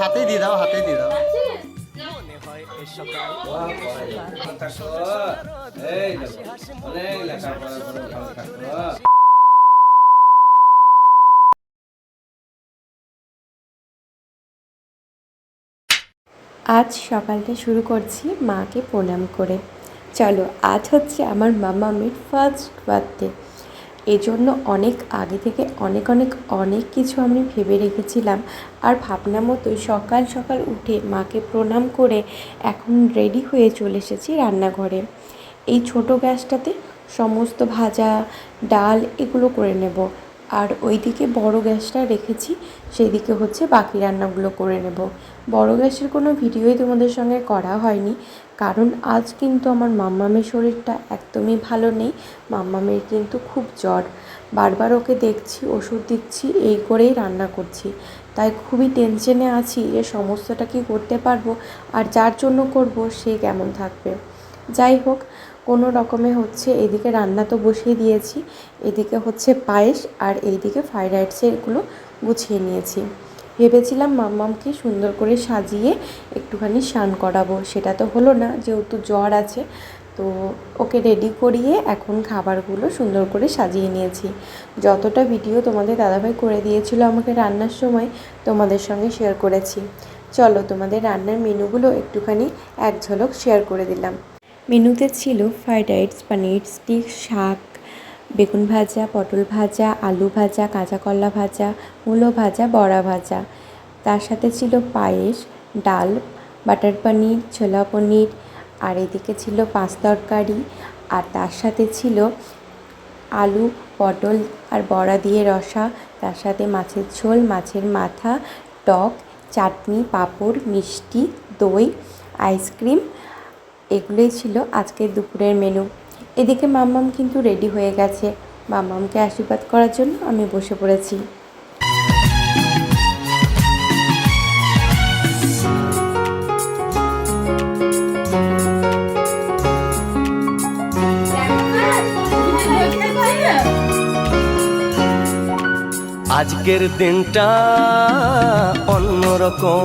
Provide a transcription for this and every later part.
হাতেই দিয়ে দাও হাতেই দিয়ে দাও? এই দেখো, অনেক লেখাপড়া করে ভালো থাকো আজ সকালটা শুরু করছি মাকে প্রণাম করে। চলো, আজ হচ্ছে আমার মামামের ফার্স্ট বার্থডে এই জন্য অনেক আগে থেকে অনেক অনেক অনেক কিছু আমি ভেবে রেখেছিলাম আর ভাবনা মতোই সকাল সকাল উঠে মাকে প্রণাম করে এখন রেডি হয়ে চলে এসেছি রান্নাঘরে। এই ছোট গ্যাসটাতে সমস্ত ভাজা, ডাল এগুলো করে নেব আর ওইদিকে বড় গ্যাসটা রেখেছি সেই দিকে হচ্ছে বাকি রান্নাগুলো করে নেব। বড় গ্যাসের কোনো ভিডিওই তোমাদের সঙ্গে করা হয়নি। কারণ আজ কিন্তু আমার মাম্মামের শরীরটা একদমই ভালো নেই। মাম্মামের কিন্তু খুব জ্বর। বারবার ওকে দেখছি, ওষুধ দিচ্ছি, এই করেই রান্না করছি। তাই খুবই টেনশনে আছি যে সমস্তটা কি করতে পারব আর যার জন্য করব সে কেমন থাকবে। যাই হোক, কোনো রকমে হচ্ছে এদিকে রান্না তো বসিয়ে দিয়েছি, এদিকে হচ্ছে পায়েস আর এইদিকে ফ্রাইড রাইসেরগুলো গুছিয়ে নিয়েছি। ভেবেছিলাম মাম্মামকে সুন্দর করে সাজিয়ে একটুখানি স্নান করাবো। সেটা তো হলো না, যেহেতু জ্বর আছে। তো ওকে রেডি করিয়ে এখন খাবারগুলো সুন্দর করে সাজিয়ে নিয়েছি। যতটা ভিডিও তোমাদের দাদাভাই করে দিয়েছিল আমাকে রান্নার সময়, তোমাদের সঙ্গে শেয়ার করেছি। চলো তোমাদের রান্নার মেনুগুলো একটুখানি এক ঝলক শেয়ার করে দিলাম। মেনুতে ছিল ফ্রাইড রাইস পানির স্টিক শাক বেগুন ভাজা, পটল ভাজা, আলু ভাজা, কাঁচা কলা ভাজা, মূলো ভাজা, বড়া ভাজা। তার সাথে ছিল পায়েস, ডাল, বাটার পনির, ছোলা পনির, আর এদিকে ছিল পাঁচ তরকারি। আর তার সাথে ছিল আলু, পটল আর বড়া দিয়ে রসা। তার সাথে মাছের ঝোল, মাছের মাথা, টক, চাটনি, পাঁপড়, মিষ্টি, দই, আইসক্রিম। এগুলোই ছিল আজকের দুপুরের মেনু। এদিকে মাম্মাম কিন্তু রেডি হয়ে গেছে মাম্মামকে আশীর্বাদ করার জন্য আমি বসে পড়েছি? আজকের দিনটা অন্যরকম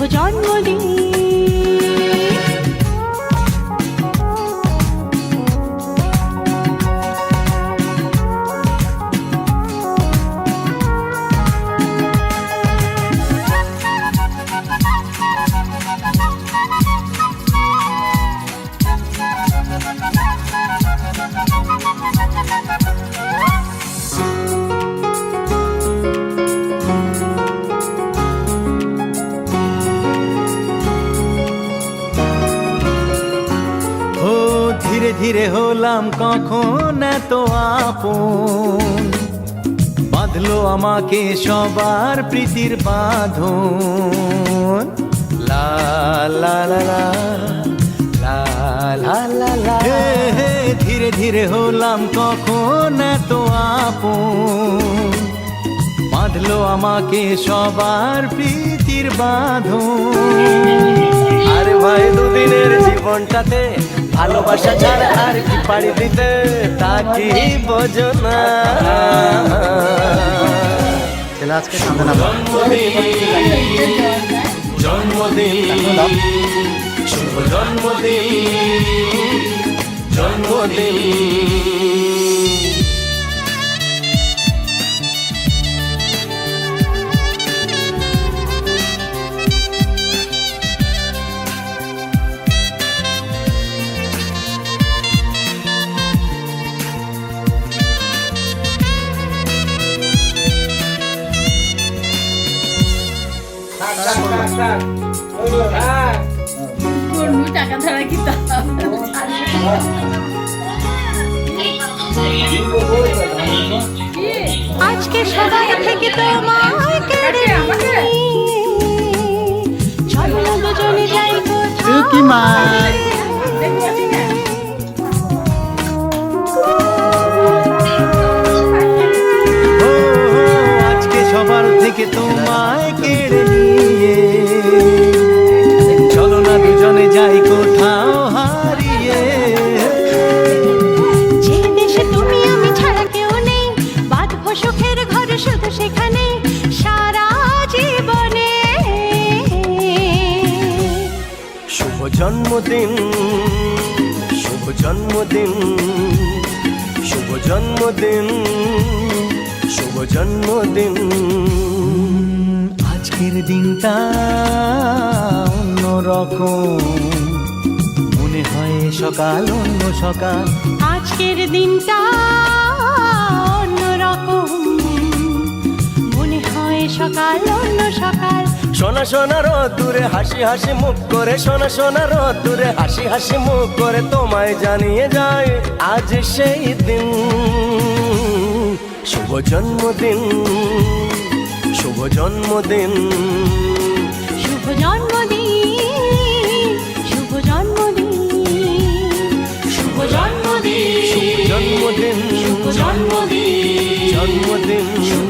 শুভ জন্মদিন। ফিরে হলাম কখন এত আপন? বাঁধলো আমাকে সবার প্রীতির বাঁধ লা লা লা লা লা ধীরে ধীরে হলাম কখন এত আপন? বাঁধলো আমাকে সবার প্রীতির বাঁধ আরে ভাই, দুদিনের জীবনটাতে ভালোবাসা ছাড়া আর কি পাড়ি দিতে তা কি বোঝো না। ছেলে আজকে কাঁদে না জন্মদিন শুভ জন্মদিন জন্মদিন। কিতা কি আজকে সবাই থেকে তোমায় কেড়ে? চলো দুজনে যাই কোথাও টুকি মা। দেখব ঠিক আছে ও আজকে সবার থেকে তোমায় কেড়ে নিয়ে। জন্মদিন, শুভ জন্মদিন শুভ জন্মদিন শুভ জন্মদিন। আজকের দিনটা অন্যরকম। মনে হয় সকাল, অন্য সকাল। আজকের দিনটা অন্যরকম। মনে হয় সকাল, অন্য সকাল। সোনা সোনা দূরে হাসি হাসি মুখ করে সোনা সোনা দূরে হাসি হাসি মুখ করে তোমায় জানিয়ে যায় আজ সেই দিন। শুভ জন্মদিন শুভ জন্মদিন। শুভ জন্মদিন শুভ জন্মদিন। শুভ জন্মদিন শুভ জন্মদিন শুভ জন্মদিন জন্মদিন। শুভ জন্মদিন।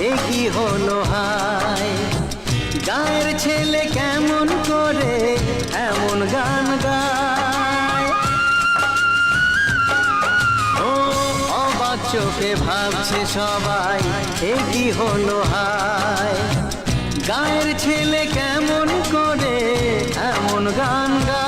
এ কি হলো হায়? গায়ের ছেলে কেমন করে এমন গান গায়? ও, অবাক চোখে ভাবছে সবাই, এ কি হলো হায়? গায়ের ছেলে কেমন করে এমন গান গায়?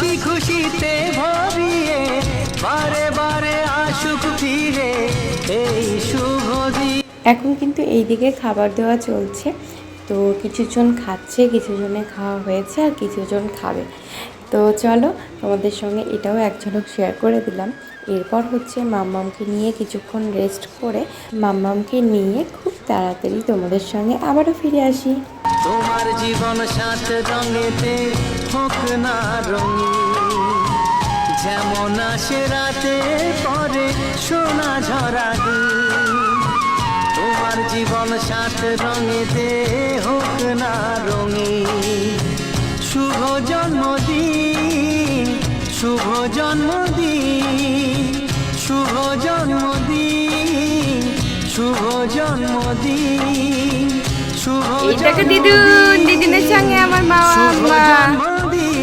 হাসি খুশিতে ভরিয়ে, বারে বারে আসুক ফিরে, এই শুভ এখন কিন্তু এই দিকে খাবার দেওয়া চলছে। তো কিছুজন খাচ্ছে, কিছুজনে খাওয়া হয়েছে আর কিছুজন খাবে। তো চলো, তোমাদের সঙ্গে এটাও এক ঝলক শেয়ার করে দিলাম। এরপর হচ্ছে মাম্মামকে নিয়ে কিছুক্ষণ রেস্ট করে মাম্মামকে নিয়ে খুব তাড়াতাড়ি তোমাদের সঙ্গে আবারও ফিরে আসি। তোমার জীবন সাত রঙেতে হোক না রঙিন যেমন আসে রাতে, পরে সোনা ঝরা তোমার জীবন সাত রঙেতে হোক না রঙিন শুভ জন্মদিন শুভ জন্মদিন শুভ জন্মদিন শুভ জন্মদিন। এইটাকে দিদুন দিদিনের সঙ্গে আমার মা মা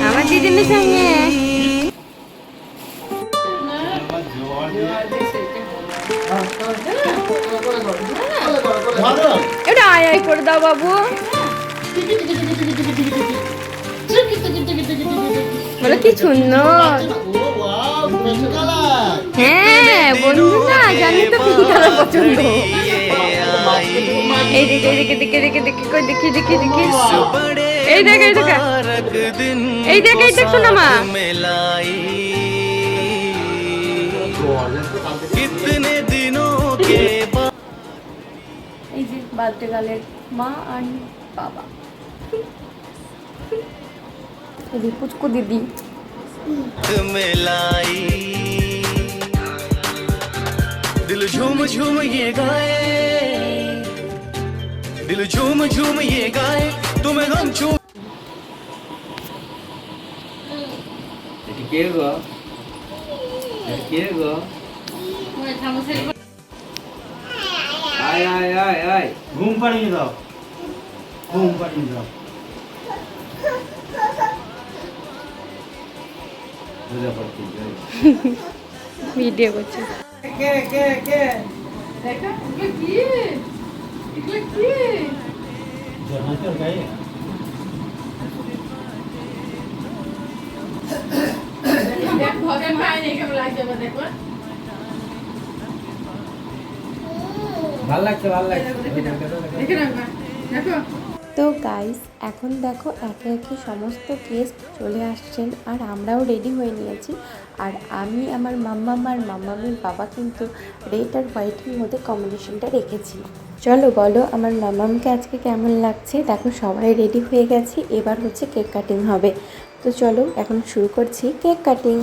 আমার দিদিনের সঙ্গে এটা আয় আয় করে দাও বাবু বলো কি সুন্দর হ্যাঁ বন্ধু না জানি তো পিঙ্ক কালার পছন্দ এই দেখে দেখে দেখে দেখে দেখে কই দেখি দেখি দেখি। এই দেখ এই দেখ। এই দেখ পুচকু দিদি। দিল ঝুম ঝুম ইয়ে গায়ে। दिल झूम झूम ये गाए तुम्हें हम छू এটি কে গো এটি কে গো আয় আয় আয় আয় ঘুম পাড়িয়ে দাও ঘুম পাড়িয়ে দাও বুঝা পড়ছি ভিডিও করছে কে কে কে দেখা এগুলো কি তো গাইস এখন দেখো একে একে সমস্ত গেস্ট চলে আসছেন আর আমরাও রেডি হয়ে নিয়েছি। আর আমি, আমার মাম্মাম আর মাম্মামের বাবা কিন্তু রেড আর হোয়াইটের মধ্যে কম্বিনেশনটা রেখেছি। চলো বলো, আমার মামামকে আজকে কেমন লাগছে? দেখো সবাই রেডি হয়ে গেছে, এবার হচ্ছে কেক কাটিং হবে। তো চলো, এখন শুরু করছি কেক কাটিং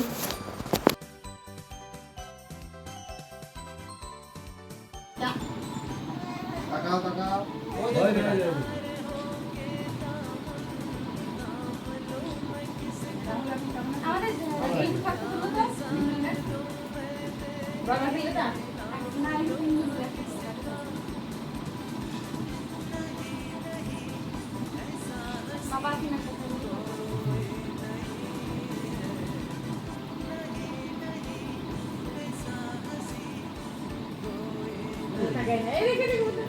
ഇരിക്കട്ടെ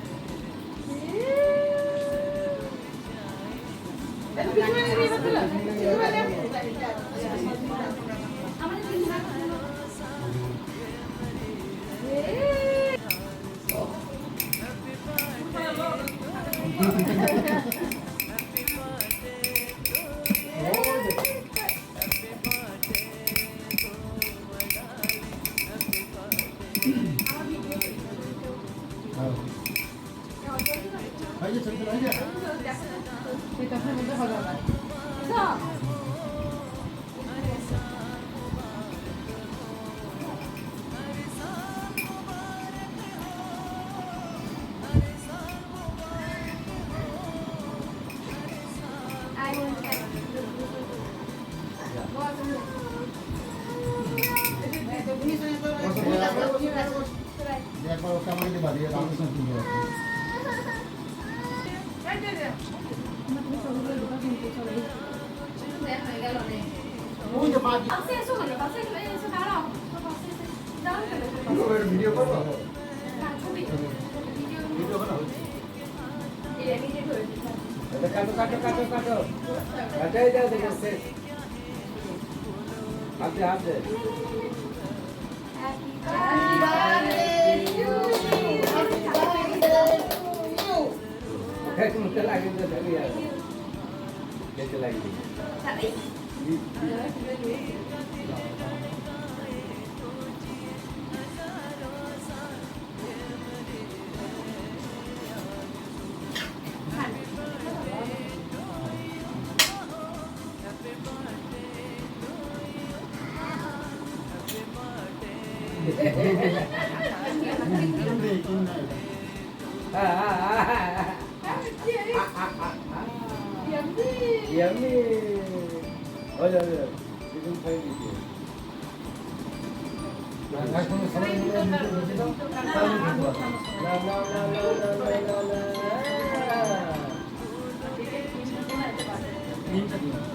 কাটো কাটো কাটো কাটো। কাটাই দাও দেখে শেষ হাতে হাতে লাগিয়ে লাগিয়ে 양미. 맞아, 맞아. 지금 파일이지. 나나나나나나나나.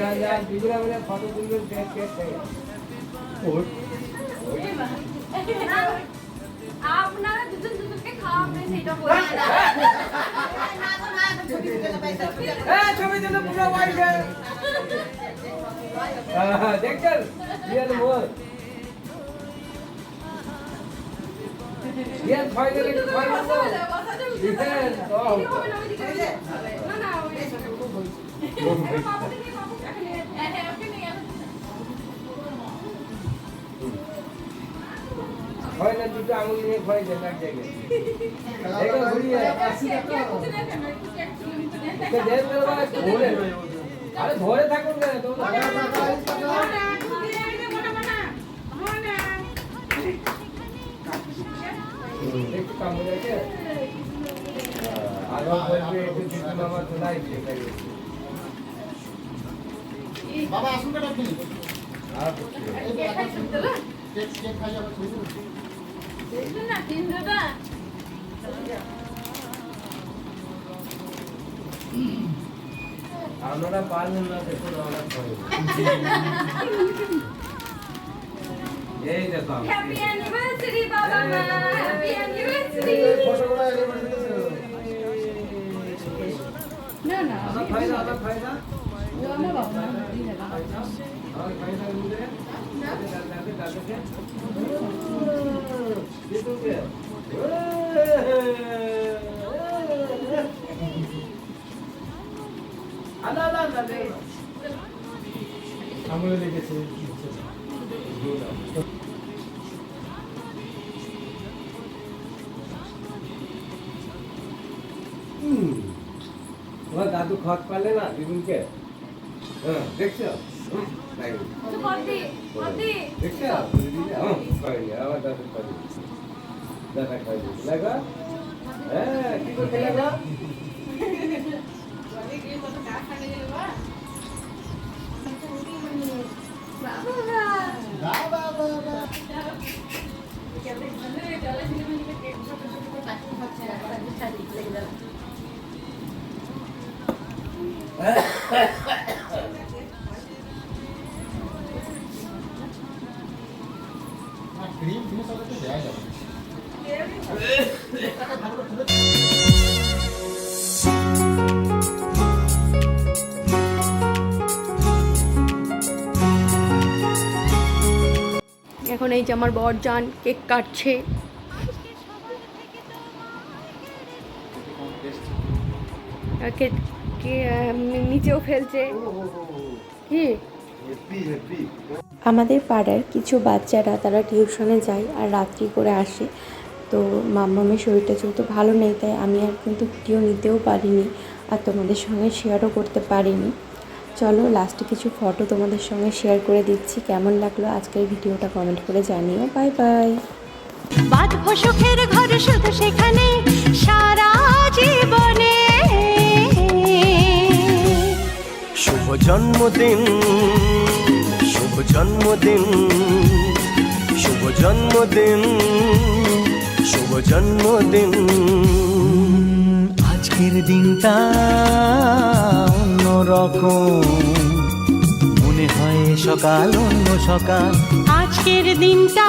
যা যা যা যা বিগুলা বলে ফটো তুলবে দেখ কে চাই আপনারা দুজন দুজনকে খাওয়াবেন সেটা বলছেন হ্যাঁ ছবি তুলে পুরো বাইরে হ্যাঁ দেখছেন Real more Real finally final তো রিয়াল তো না না ফাইনাল দুটো আঙুল নিয়ে খোয়াই দেন এক জায়গায়। আরে ধরে থাকুন না একটু কাম হয়ে আর মামা তোলাই বাবা আসুন আপনি আর কেক কেক খাই যাবে। আপনারা পারলেন না দেখুন আমরা করে এই দেখো। হ্যাপি অ্যানিভার্সারি বাবা মা হ্যাপি ফটোগুলো। আমার ফায়দা আমার ফায়দা আমার আলা তোমার দাদু খত পারলে না দিদুনকে হ্যাঁ দেখছ দেখছ আমার দাদু পাইনি। দাদা খাইনি লাগা? হ্যাঁ কি করতে লাগা? ক্রিম জিনিস ওটা তো দেওয়া যাবে। এখন এই যে আমার বর যান কেক কাটছে নিচেও ফেলছে। কি? আমাদের পাড়ার কিছু বাচ্চারা তারা টিউশনে যায় আর রাত্রি করে আসে। তো মাম্মামের শরীরটা যেহেতু ভালো নেই তাই আমি আর কিন্তু ভিডিও নিতেও পারিনি আর তোমাদের সঙ্গে শেয়ারও করতে পারিনি। চলো লাস্টে কিছু ফটো তোমাদের সঙ্গে শেয়ার করে দিচ্ছি। কেমন লাগল আজকের ভিডিওটা কমেন্ট করে জানিও। বাই বাই ঘর শুধু সেখানে সারা জীবনে। শুভ জন্মদিন শুভ জন্মদিন শুভ জন্মদিন। শুভ জন্মদিন। আজকের দিনটা অন্যরকম। মনে হয় সকাল অন্য সকাল। আজকের দিনটা